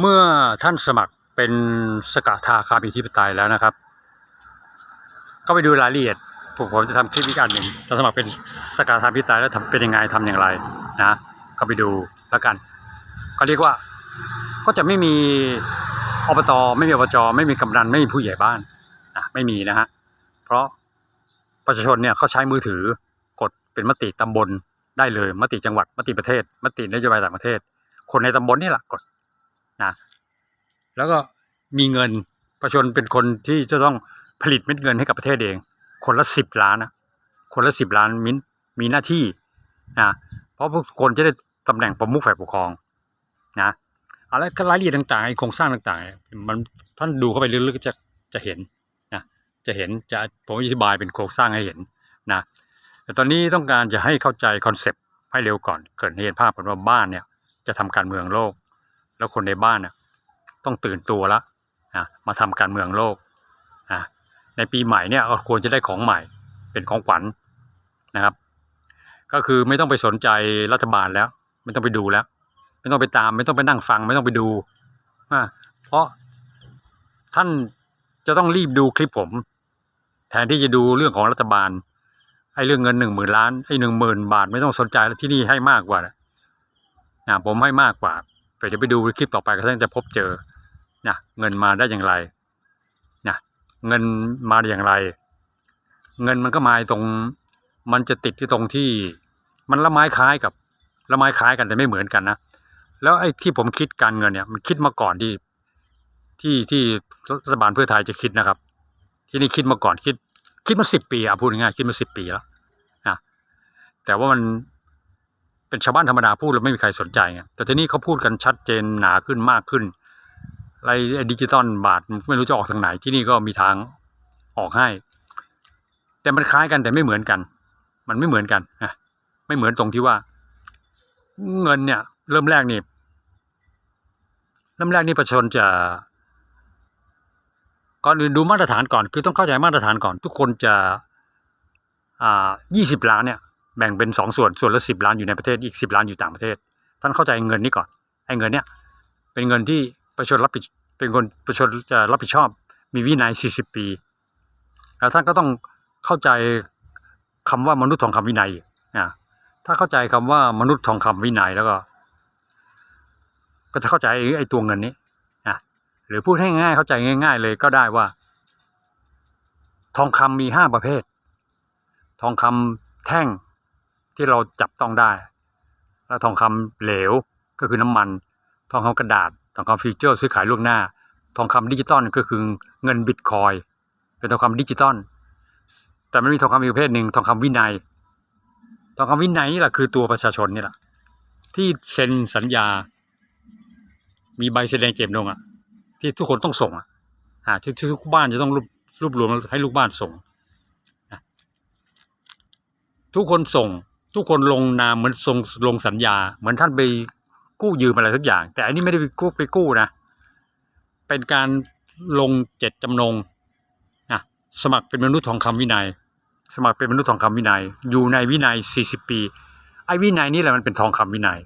เมื่อท่านสมัครเป็นสกทาคามีธิปไตยแล้วนะครับ ก็ไปดูรายละเอียดผมผมจะทำคลิปอีกอันหนึ่งจะสมัครเป็นสกทาพิปไตยแล้วทำเป็นยังไงทำอย่างไรนะก็ไปดูแล้วกันก็เรียกว่าก็จะไม่มีอบตไม่มีอบจไม่มีกำนันไม่มีผู้ใหญ่บ้านนะไม่มีนะฮะเพราะประชาชนเนี่ยเขาใช้มือถือกดเป็นมติตำบลได้เลย มติจังหวัดมติประเทศ มตินโยบายต่างประเทศ คนในตำบลนี่แหละกด นะแล้วก็มีเงินประชาชนเป็นคนที่จะต้องผลิตเม็ดเงินให้กับประเทศเอง คนละสิบล้านนะคนละสิบล้านมินมีหน้าที่นะเพราะพวกคนจะได้ตำแหน่งประมุขฝ่ายปกครองนะอะไรก็รายละเอียดต่างๆไอ้โครงสร้างต่างๆมันท่านดูเข้าไปลึกๆจะจะเห็นนะจะเห็นจะผมอธิบายเป็นโครงสร้างให้เห็นนะแต่ตอนนี้ต้องการจะให้เข้าใจคอนเซปต์ให้เร็วก่อนเกิดเห็นภาพก่อนว่าบ้านเนี่ยจะทำการเมืองโลก แล้วคนในบ้านเนี่ยต้องตื่นตัวละนะมาทำการเมืองโลกนะในปีใหม่เนี่ยก็ควรจะได้ของใหม่เป็นของขวัญนะครับ ก็คือไม่ต้องไปสนใจรัฐบาลแล้ว ไม่ต้องไปดูแล้ว ไม่ต้องไปตาม ไม่ต้องไปนั่งฟัง ไม่ต้องไปดูอ่าเพราะท่านจะต้องรีบดูคลิปผม แทนที่จะดูเรื่องของรัฐบาลไอ้เรื่องเงินหนึ่งหมื่นล้านไอ้หนึ่งหมื่นบาท ไม่ต้องสนใจแล้วที่นี่ให้มากกว่านะผมให้มากกว่า ไปเดี๋ยวไปดูคลิปต่อไปก็ท่านจะพบเจอนะเงินมาได้อย่างไรนะเงินมาได้อย่างไร เงินมันก็มาตรง มันจะติดที่ตรงที่ มันละไม้คล้ายกับละไม้คล้ายกันแต่ไม่เหมือนกันนะแล้วไอ้ที่ผมคิดการเงินเนี่ยมันคิดมาก่อนที่ที่ที่รัฐบาลเพื่อไทยจะคิดนะครับ ที่นี่คิดมาก่อนคิด คิดมาสิบปีอะพูดง่ายคิดมาสิบปีแล้วนะแต่ว่ามัน เป็นชาวบ้านธรรมดาพูดแล้วไม่มีใครสนใจไงแต่ทีนี้เขาพูดกันชัดเจนหนาขึ้นมากขึ้นอะไรดิจิตอลบาทไม่รู้จะออกทางไหนที่นี่ก็มีทางออกให้ แต่มันคล้ายกันแต่ไม่เหมือนกัน มันไม่เหมือนกันนะไม่เหมือนตรงที่ว่า เงินเนี่ย เริ่มแรกนี่เริ่มแรกนี่ประชาชนจะก่อนอื่นดูมาตรฐานก่อน คือต้องเข้าใจมาตรฐานก่อน ทุกคนจะอ่ายี่สิบล้านเนี่ย แบ่งเป็นสองส่วนส่วนละสิบล้านอยู่ในประเทศอีกสิบล้านอยู่ต่างประเทศ ท่านเข้าใจเงินนี้ก่อนไอ้เงินเนี่ยเป็นเงินที่ประชาชนรับผิดเป็นคนประชาชนจะรับผิดชอบ มีวินัยสี่สิบปี แล้วท่านก็ต้องเข้าใจคำว่ามนุษย์ทองคำวินัยนะถ้าเข้าใจคำว่ามนุษย์ทองคำวินัยแล้วก็ ก็จะเข้าใจไอ้ตัวเงินนี้นะหรือพูดให้ง่ายเข้าใจง่าย ๆ เลยก็ได้ว่า ทองคำมีห้าประเภท ทองคำแท่ง ที่เราจับต้องได้ แล้วทองคำเหลวก็คือน้ำมัน ทองคำกระดาษ ทองคำฟิวเจอร์ซื้อขายล่วงหน้า ทองคำดิจิตอลก็คือเงินบิตคอยเป็นทองคำดิจิตอลแต่มันมีทองคำอีกประเภทหนึ่งทองคำวินัย ทองคำวินัยนี่แหละคือตัวประชาชนนี่แหละที่เซ็นสัญญา มีใบแสดงเจตจำนงอะ ที่ทุกคนต้องส่งอะที่ทุกบ้านจะต้องรวบรวบรวมให้ลูกบ้านส่ง ทุกคนส่ง ทุกคนลงนามเหมือนส่งลงสัญญา เหมือนท่านไปกู้ยืมอะไรทุกอย่าง แต่อันนี้ไม่ได้ไปกู้ไปกู้นะ เป็นการลงเจ็ดจำนงนะสมัครเป็นมนุษย์ทองคำวินัย สมัครเป็นมนุษย์ทองคำวินัย อยู่ในวินัย 40 ปีไอ้วินัยนี่แหละมันเป็นทองคำวินัย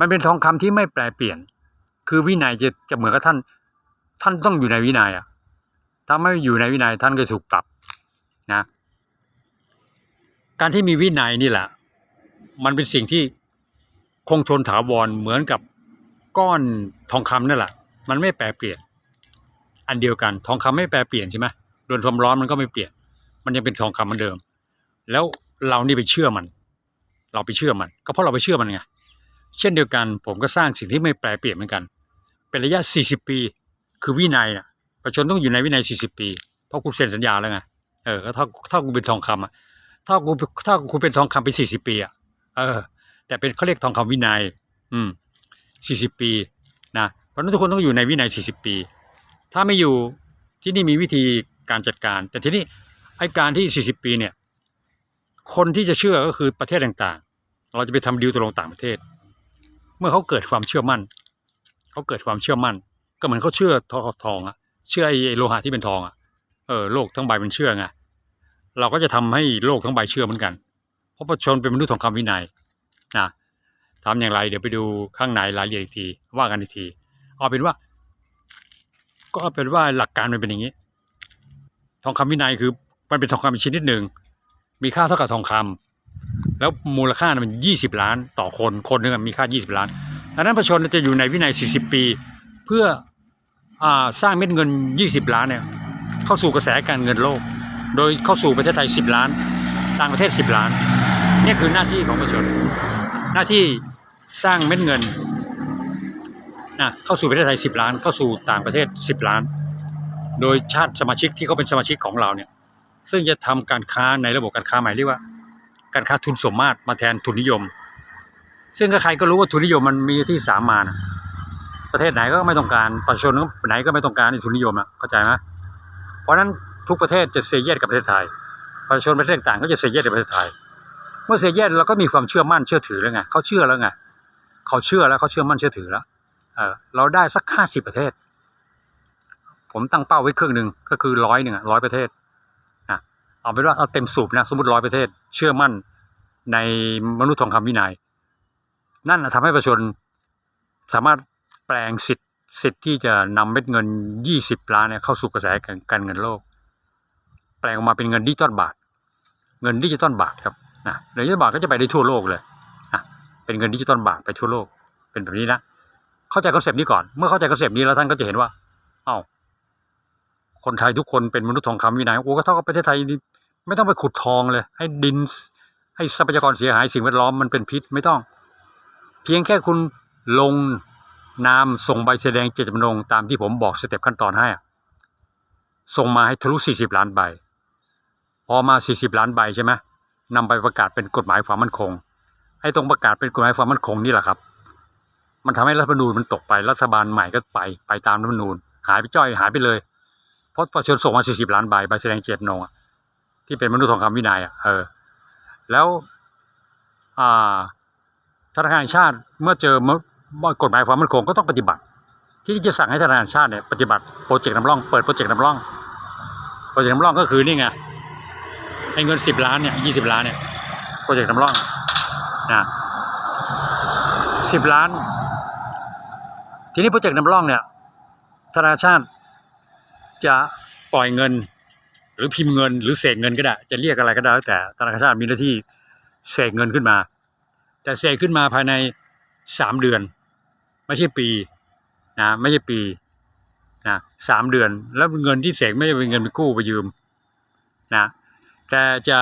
มันเป็นทองคำที่ไม่แปลเปลี่ยน คือวินัยจะจะเหมือนกับท่าน ท่านต้องอยู่ในวินัยอะถ้าไม่อยู่ในวินัยท่านก็ถูกปรับนะ การที่มีวินัยนี่แหละ มันเป็นสิ่งที่คงทนถาวรเหมือนกับก้อนทองคำนั่นแหละมันไม่แปรเปลี่ยน อันเดียวกัน ทองคำไม่แปรเปลี่ยนใช่ไหมโดนความร้อนมันก็ไม่เปลี่ยน มันยังเป็นทองคำเหมือนเดิม แล้วเรานี่ไปเชื่อมัน เราไปเชื่อมัน ก็เพราะเราไปเชื่อมันไงเช่นเดียวกันผมก็สร้างสิ่งที่ไม่แปรเปลี่ยนเหมือนกัน เป็นระยะ 40 ปี คือวินัยอะประชาชนต้องอยู่ในวินัย 40 ปี เพราะคุณเซ็นสัญญาแล้วไงเออถ้าถ้ากูเป็นทองคำอะ ถ้ากูถ้ากูเป็นทองคำไป40ปีอะเออ แต่เป็นเขาเรียกทองคำวินัย อืม40ปีนะเพราะนั้นทุกคนต้องอยู่ในวินัย40ปี ถ้าไม่อยู่ที่นี่มีวิธีการจัดการ แต่ที่นี่ไอการที่40ปีเนี่ย คนที่จะเชื่อก็คือประเทศต่างๆ เราจะไปทำดีลตกลงต่างประเทศ เมื่อเขาเกิดความเชื่อมั่นเขาเกิดความเชื่อมั่น ก็เหมือนเขาเชื่อทองทองอะเชื่อไอโลหะที่เป็นทองอะเออโลกทั้งใบมันเชื่อไง เราก็จะทำให้โลกทั้งใบเชื่อเหมือนกัน เพราะประชาชนเป็นมนุษย์ทองคำวินัยนะทำอย่างไรเดี๋ยวไปดูข้างในรายละเอียดอีกทีว่ากันอีกทีเอาเป็นว่า ก็เป็นว่าหลักการมันเป็นอย่างนี้ ทองคำวินัยคือมันเป็นทองคำชนิดหนึ่งมีค่าเท่ากับทองคำแล้วมูลค่ามันยี่สิบล้านต่อคนคนหนึ่งมีค่ายี่สิบล้านดังนั้นประชาชนจะอยู่ในวินัยสี่สิบปี เพื่ออสร้างเม็ดเงินยี่สิบล้านเนี่ยเข้าสู่กระแสการเงินโลก โดยเข้าสู่ประเทศไทยสิบล้าน ต่างประเทศสิบล้าน นี่คือหน้าที่ของประชาชน หน้าที่สร้างเม็ดเงินนะเข้าสู่ประเทศไทยสิบล้าน เข้าสู่ต่างประเทศสิบล้าน โดยชาติสมาชิกที่เขาเป็นสมาชิกของเราเนี่ย ซึ่งจะทำการค้าในระบบการค้าใหม่เรียกว่า การค้าทุนสมมาตรมาแทนทุนนิยม ซึ่งใครก็รู้ว่าทุนนิยมมันมีที่สามมานะประเทศไหนก็ไม่ต้องการประชาชนไหนก็ไม่ต้องการในทุนนิยมอะเข้าใจไหมเพราะฉะนั้น ทุกประเทศจะเซเยสกับประเทศไทยประชาชนประเทศต่างก็จะเซเยสกับประเทศไทย เมื่อเซเยสเราก็มีความเชื่อมั่นเชื่อถือแล้วไงเขาเชื่อแล้วไงเขาเชื่อแล้วเขาเชื่อมั่นเชื่อถือแล้วเออเราได้สักห้าสิบประเทศ ผมตั้งเป้าไว้ครึ่งหนึ่งก็คือร้อยหนึ่งร้อยประเทศนะเอาเป็นว่าเอาเต็มสูบนะสมมติร้อยประเทศ เชื่อมั่นในมนุษย์ทองคำวินัย นั่นนะทำให้ประชาชนสามารถแปลงสิทธิ์สิทธิ์ที่จะนำเม็ดเงินยี่สิบล้านเนี่ยเข้าสู่กระแสการเงินโลก ปลงออกมาเป็นเงินดิจิตอลบาท เงินดิจิตอลบาทครับนะเงินดิจิตอลบาทก็จะไปได้ทั่วโลกเลยนะเป็นเงินดิจิตอลบาทไปทั่วโลกเป็นแบบนี้นะเข้าใจคอนเซปต์นี้ก่อนเมื่อเข้าใจคอนเซปต์นี้แล้วท่านก็จะเห็นว่า เอ้าคนไทยทุกคนเป็นมนุษย์ทองคำวินัยโอ้ก็เท่ากับประเทศไทยนี่ไม่ต้องไปขุดทองเลย ให้ดินให้ทรัพยากรเสียหายสิ่งแวดล้อมมันเป็นพิษไม่ต้อง เพียงแค่คุณลงนามส่งใบแสดงเจตจำนงตามที่ผมบอกสเต็ปขั้นตอนให้ส่งมาให้ทะลุ40 ล้านใบ พอมา 40 ล้านใบใช่ไหมนำไปประกาศเป็นกฎหมายความมั่นคงให้ตรงประกาศเป็นกฎหมายความมั่นคงนี่แหละครับ มันทำให้รัฐธรรมนูญมันตกไปรัฐบาลใหม่ก็ไปไปตามรัฐธรรมนูญ หายไปจ้อยหายไปเลยเพราะประชาชนส่งมา 40 ล้านใบใบแสดงเจตนงอะที่เป็นมนุษย์ทองคำวินัยอะเออแล้วอ่าธนาคารชาติเมื่อเจอว่ากฎหมายความมั่นคงก็ต้องปฏิบัติ ที่จะสั่งให้ธนาคารชาติเนี่ยปฏิบัติโปรเจกต์นำร่องเปิดโปรเจกต์นำร่องโปรเจกต์นำร่องก็คือนี่ไง ไอ้เงินสิบล้านเนี่ยยี่สิบล้านเนี่ยโปรเจกต์นำร่องนะสิบล้าน ทีนี้โปรเจกต์นำร่องเนี่ยธนาคารชาติจะปล่อยเงิน หรือพิมพ์เงิน หรือเสกเงินก็ได้ จะเรียกอะไรก็ได้แต่ธนาคารชาติมีหน้าที่เสกเงินขึ้นมา แต่เสกขึ้นมาภายในสามเดือน ไม่ใช่ปีนะไม่ใช่ปีนะสามเดือน แล้วเงินที่เสกไม่ใช่เป็นเงินไปกู้ไปยืมนะ แต่จะ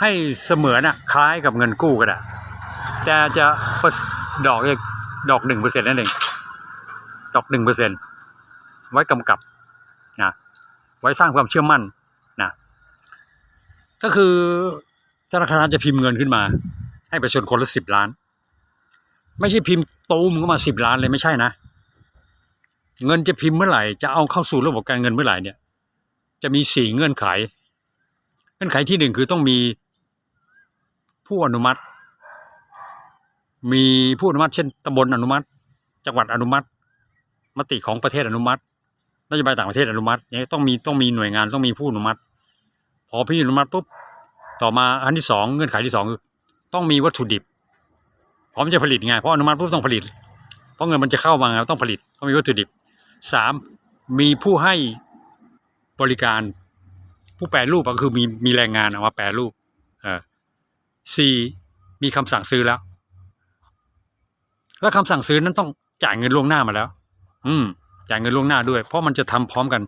ให้เสมือนอะคล้ายกับเงินกู้ก็ได้แต่จะเปอดอกดอกหนึ่งเปอร์เซ็นต์นั่นเองดอกหนึ่งเปอร์เซ็นต์ไว้กำกับนะไว้สร้างความเชื่อมั่นนะก็คือธนาคารจะพิมพ์เงินขึ้นมา ให้ประชาชนคนละสิบล้าน ไม่ใช่พิมพ์ตูมเข้ามาสิบล้านเลยไม่ใช่นะ เงินจะพิมพ์เมื่อไหร่ จะเอาเข้าสู่ระบบการเงินเมื่อไหร่เนี่ย จะมีสี่เงื่อนไข งื่อนไขที่หนึ่งคือต้องมีผู้อนุมัติ มีผู้อนุมัติเช่นตำบลอนุมัติ จังหวัดอนุมัติ มติของประเทศอนุมัตินโยบายต่างประเทศอนุมัติเนี่ยต้องมีต้องมีหน่วยงานต้องมีผู้อนุมัติ พอพี่อนุมัติปุ๊บต่อมาอันที่สองเงื่อนไขที่สองคือต้องมีวัตถุดิบพร้อมจะผลิตไงเพราะอนุมัติปุ๊บต้องผลิต เพราะเงินมันจะเข้ามาไงต้องผลิตต้องมีวัตถุดิบสามมีผู้ให้บริการ ผู้แปรรูปก็คือมีมีแรงงานเอามาแปรรูปเออสี่มีคำสั่งซื้อแล้ว แล้วคำสั่งซื้อนั้นต้องจ่ายเงินล่วงหน้ามาแล้ว อืม จ่ายเงินล่วงหน้าด้วย เพราะมันจะทำพร้อมกัน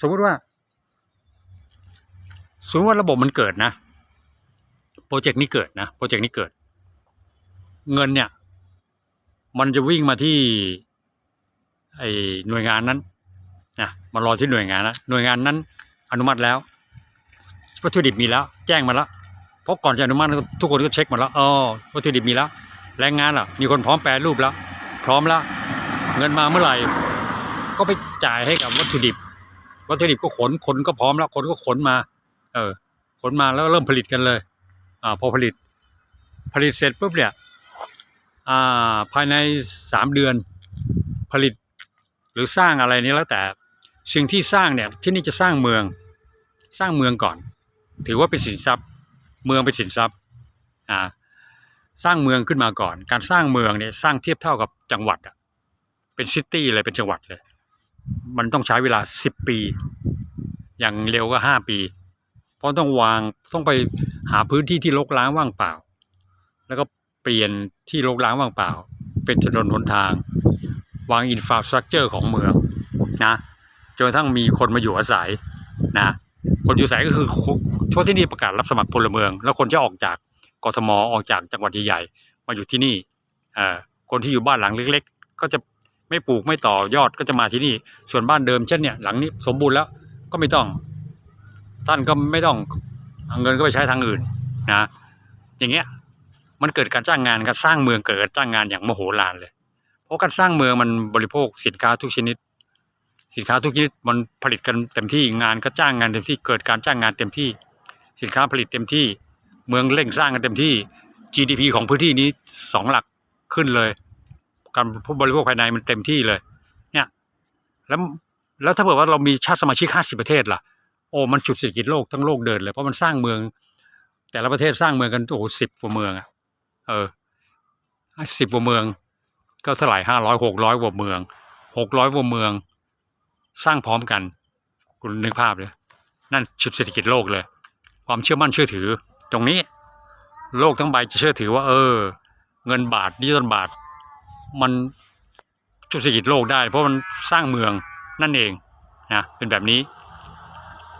สมมติว่า สมมติว่าระบบมันเกิดนะ โปรเจกต์นี้เกิดนะ โปรเจกต์นี้เกิด เงินเนี่ย มันจะวิ่งมาที่ไอหน่วยงานนั้นนะมารอที่หน่วยงานนะหน่วยงานนั้น อนุมัติแล้ววัตถุดิบมีแล้ว แจ้งมาแล้วเพราะก่อนจะอนุมัติทุกคนก็เช็คหมดแล้วอ๋อวัตถุดิบมีแล้วแรงงานล่ะ มีคนพร้อมแปรรูปแล้ว พร้อมแล้ว เงินมาเมื่อไหร่ ก็ไปจ่ายให้กับวัตถุดิบ วัตถุดิบก็ขนขนก็พร้อมแล้ว คนก็ขนมา เออ ขนมาแล้วเริ่มผลิตกันเลย อ่า พอผลิต ผลิตเสร็จปุ๊บเนี่ย อ่า ภายในสามเดือน ผลิต หรือสร้างอะไรนี้แล้วแต่ สิ่งที่สร้างเนี่ยที่นี่จะสร้างเมืองสร้างเมืองก่อน ถือว่าเป็นสินทรัพย์ เมืองเป็นสินทรัพย์อ่าสร้างเมืองขึ้นมาก่อน การสร้างเมืองเนี่ยสร้างเทียบเท่ากับจังหวัดอะเป็นซิตี้เลยเป็นจังหวัดเลย มันต้องใช้เวลาสิบปี อย่างเร็วก็ห้าปี เพราะต้องวางต้องไปหาพื้นที่ที่รกร้างว่างเปล่า แล้วก็เปลี่ยนที่รกร้างว่างเปล่า เป็นถนนหนทาง วางอินฟราสตรักเจอร์ของเมืองนะ จนกระทั่งมีคนมาอยู่อาศัยนะคนอยู่อาศัยก็คือช่วงที่นี่ประกาศรับสมัครพลเมือง แล้วคนจะออกจากกทมออกจากจังหวัดใหญ่ๆมาอยู่ที่นี่คนที่อยู่บ้านหลังเล็ก ๆ ก็จะไม่ปลูกไม่ต่อยอดก็จะมาที่นี่ ส่วนบ้านเดิมเช่นเนี่ยหลังนี้สมบูรณ์แล้วก็ไม่ต้อง ท่านก็ไม่ต้องเอาเงินก็ไปใช้ทางอื่นนะอย่างเงี้ยมันเกิดการจ้างงานการสร้างเมืองเกิดการจ้างงานอย่างมโหฬารเลย เพราะการสร้างเมืองมันบริโภคสินค้าทุกชนิด สินค้าทุกชนิดมันผลิตกันเต็มที่งานก็จ้างงานเต็มที่เกิดการจ้างงานเต็มที่ สินค้าผลิตเต็มที่ เมืองเร่งสร้างกันเต็มที่ GDP ของพื้นที่นี้สองหลักขึ้นเลย การบริโภคภายในมันเต็มที่เลย เนี่ยแล้วแล้วถ้าเกิดว่าเรามีชาติสมาชิกห้าสิบประเทศล่ะโอ้มันจุดเศรษฐกิจโลกทั้งโลกเดินเลยเพราะมันสร้างเมือง แต่ละประเทศสร้างเมืองกันโอ้สิบกว่าเมืองอะเออสิบกว่าเมือง ก็เท่าไหร่ห้าร้อยหกร้อยกว่าเมืองหกร้อยกว่าเมือง สร้างพร้อมกัน คุณนึกภาพเลย นั่นจุดเศรษฐกิจโลกเลย ความเชื่อมั่นเชื่อถือ ตรงนี้ โลกทั้งใบจะเชื่อถือว่า เออ เงินบาทดิจิตอลบาท มันจุดเศรษฐกิจโลกได้ เพราะมันสร้างเมืองนั่นเองนะเป็นแบบนี้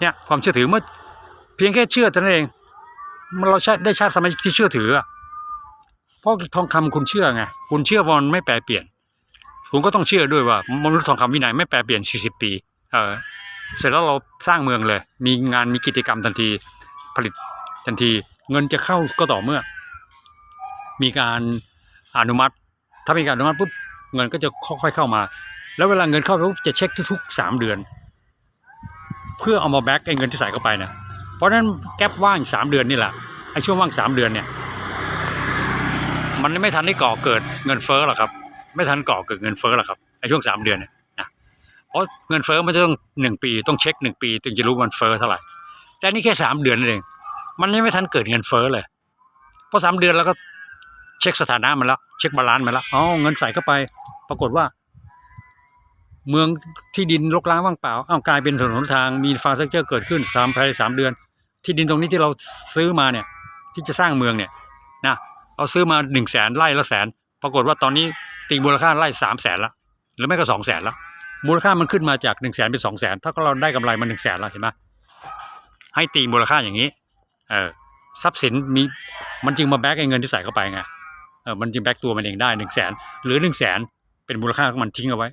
เนี่ยความเชื่อถือเมื่อเพียงแค่เชื่อเท่านั้นเองมันเราใช้ได้ชาติสมาชิกที่เชื่อถือเพราะทองคำคุณเชื่อไงคุณเชื่อว่ามันไม่แปรเปลี่ยน คุณก็ต้องเชื่อด้วยว่ามนุษย์ทองคำวินัยไม่แปรเปลี่ยน 40 ปี เออเสร็จแล้วเราสร้างเมืองเลย มีงานมีกิจกรรมทันทีผลิตทันที เงินจะเข้าก็ต่อเมื่อ มีการอนุมัติ ถ้ามีการอนุมัติปุ๊บเงินก็จะค่อยๆเข้ามา แล้วเวลาเงินเข้าปุ๊บจะเช็คทุกๆสามเดือน เพื่อเอามาแบ็กไอ้เงินที่ใส่เข้าไปนะเพราะฉะนั้นแก๊ปว่างสามเดือนนี่แหละไอ้ช่วงว่างสามเดือนเนี่ย มันไม่ทันได้ก่อเกิดเงินเฟ้อหรอกครับ ไม่ทันก่อเกิดเงินเฟ้อหรอกครับไอ้ช่วงสามเดือนเนี่ยนะเพราะเงินเฟ้อมันจะต้องหนึ่งปีต้องเช็คหนึ่งปี ถึงจะรู้มันเฟ้อเท่าไหร่ แต่นี่แค่สามเดือนนั่นเอง มันยังไม่ทันเกิดเงินเฟ้อเลยเพราะสามเดือนแล้วก็เช็คสถานะมันแล้ว เช็คบาลานซ์มันแล้วอ๋อเงินใส่เข้าไป ปรากฏว่า เมืองที่ดินรกร้างว่างเปล่าอ้าวกลายเป็นถนนหนทางมีฟาสเจอร์เกิดขึ้นสามภายในสามเดือน ที่ดินตรงนี้ที่เราซื้อมาเนี่ย ที่จะสร้างเมืองเนี่ยนะเราซื้อมาหนึ่งแสนไร่ละแสน ปรากฏว่าตอนนี้ ตีมูลค่าไร่สามแสนละหรือไม่ก็สองแสนละมูลค่ามันขึ้นมาจากหนึ่งแสนเป็นสองแสนถ้าเราได้กำไรมาหนึ่งแสนแล้วเห็นไหมให้ตีมูลค่าอย่างนี้เออทรัพย์สินมีมันจึงมาแบกไอ้เงินที่ใส่เข้าไปไงเออมันจึงแบกตัวมันเองได้หนึ่งแสนหรือหนึ่งแสนเป็นมูลค่าของมันทิ้งเอาไว้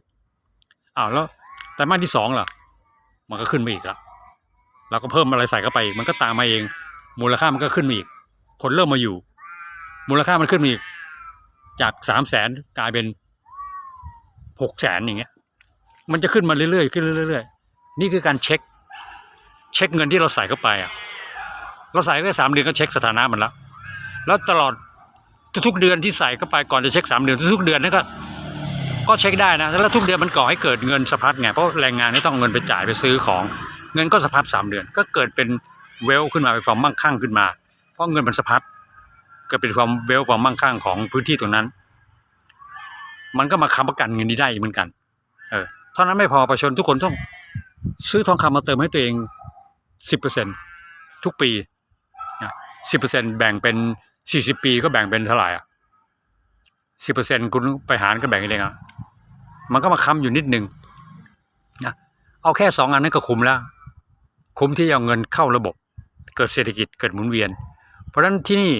อ้าวแล้วไตรมาที่สองล่ะ มันก็ขึ้นมาอีกแล้วเราก็เพิ่มอะไรใส่เข้าไปอีกมันก็ตามมาเอง มูลค่ามันก็ขึ้นมาอีก คนเริ่มมาอยู่ มูลค่ามันขึ้นมาอีก จากสามแสนกลายเป็นหกแสนอย่างเงี้ย มันจะขึ้นมาเรื่อยๆขึ้นเรื่อยๆนี่คือการเช็ค เช็คเงินที่เราใส่เข้าไปอะเราใส่แค่สามเดือนก็เช็คสถานะมันแล้วแล้วตลอดทุกเดือนที่ใส่เข้าไปก่อนจะเช็คสามเดือนทุกเดือนนั่นก็ก็เช็คได้นะแล้วทุกเดือนมันก่อให้เกิดเงินสะพัดไงเพราะแรงงานนี่ต้องเงินไปจ่ายไปซื้อของเงินก็สะพัดสามเดือน ก็เกิดเป็นเวลขึ้นมาเป็นความมั่งคั่งขึ้นมา เพราะเงินมันสะพัด กิดเป็นความเวลความมั่งคั่งของพื้นที่ตรงนั้น มันก็มาค้ำประกันเงินนี้ได้เหมือนกัน เออเท่านั้นไม่พอประชาชนทุกคนต้อง ซื้อทองคำมาเติมให้ตัวเองสิบเปอร์เซ็นทุกปีสิบเปอร์เซ็นแบ่งเป็นสี่สิบปีก็แบ่งเป็นเท่าไหร่อะสิบเปอร์เซ็นคุณไปหารก็แบ่งเองอะมันก็มาค้ำอยู่นิดนึงนะเอาแค่สองอันนั้นก็คุ้มแล้ว คุ้มที่เอาเงินเข้าระบบ เกิดเศรษฐกิจเกิดหมุนเวียน เพราะฉะนั้นที่นี่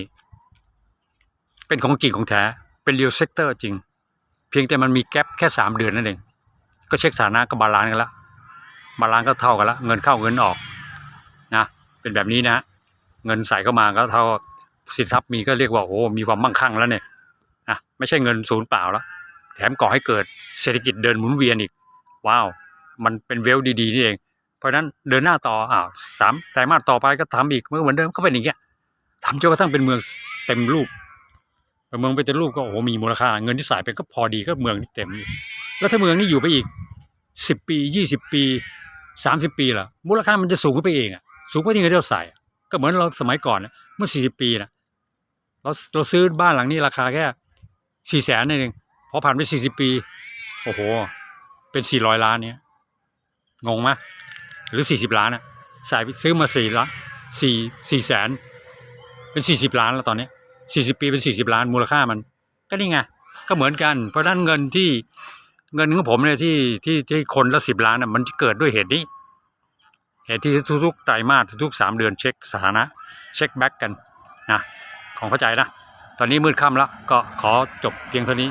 เป็นของจริงของแท้เป็นเรียลเซกเตอร์จริง เพียงแต่มันมีแกลบแค่สามเดือนนั่นเอง ก็เช็คสถานะก็บบาลานซ์กันละบาลานซ์ก็เท่ากันละเงินเข้าเงินออกนะเป็นแบบนี้นะ เงินใส่เข้ามาก็เท่าสินทรัพย์มีก็เรียกว่าโอ้มีความมั่งคั่งแล้วเนี่ยนะไม่ใช่เงินศูนย์เปล่าแล้วแถมก่อให้เกิดเศรษฐกิจเดินหมุนเวียนอีก ว้าว มันเป็นเวลดีๆนี่เอง เพราะฉะนั้นเดินหน้าต่ออ้าวสามไตรมาสต่อไปก็ทำอีกเมื่อเหมือนเดิมก็เป็นอย่างเงี้ยทำจนกระทั่งเป็นเมืองเต็มรูป เมืองเป็นเต็มรูปก็โอ้โหมีมูลค่า เงินที่ใส่ไปก็พอดีก็เมืองที่เต็มอยู่แล้วถ้าเมืองนี้อยู่ไปอีกสิบปียี่สิบปีสามสิบปีล่ะ มูลค่ามันจะสูงขึ้นไปเองอะสูงกว่าที่เงินที่เราใส่ก็เหมือนเราสมัยก่อนนะเมื่อสี่สิบปีนะเราเราซื้อบ้านหลังนี้ราคาแค่สี่แสนเองพอผ่านไปสี่สิบปี โอ้โห เป็นสี่ร้อยล้านเนี่ยงงไหมหรือสี่สิบล้านอะสายซื้อมาสี่ล้านสี่สี่แสนเป็นสี่สิบล้านแล้วตอนนี้ สี่สิบปีเป็นสี่สิบล้านมูลค่ามัน ก็นี่ไงก็เหมือนกัน เพราะฉะนั้นเงินที่เงินของผมเนี่ยที่ที่ที่คนละสิบล้านน่ะมันจะเกิดด้วยเหตุนี้ เหตุที่ทุกๆไตรมาสทุกๆสามเดือนเช็คสถานะ เช็คแบ็กกันนะของเข้าใจนะ ตอนนี้มืดค่ำแล้วก็ขอจบเพียงเท่านี้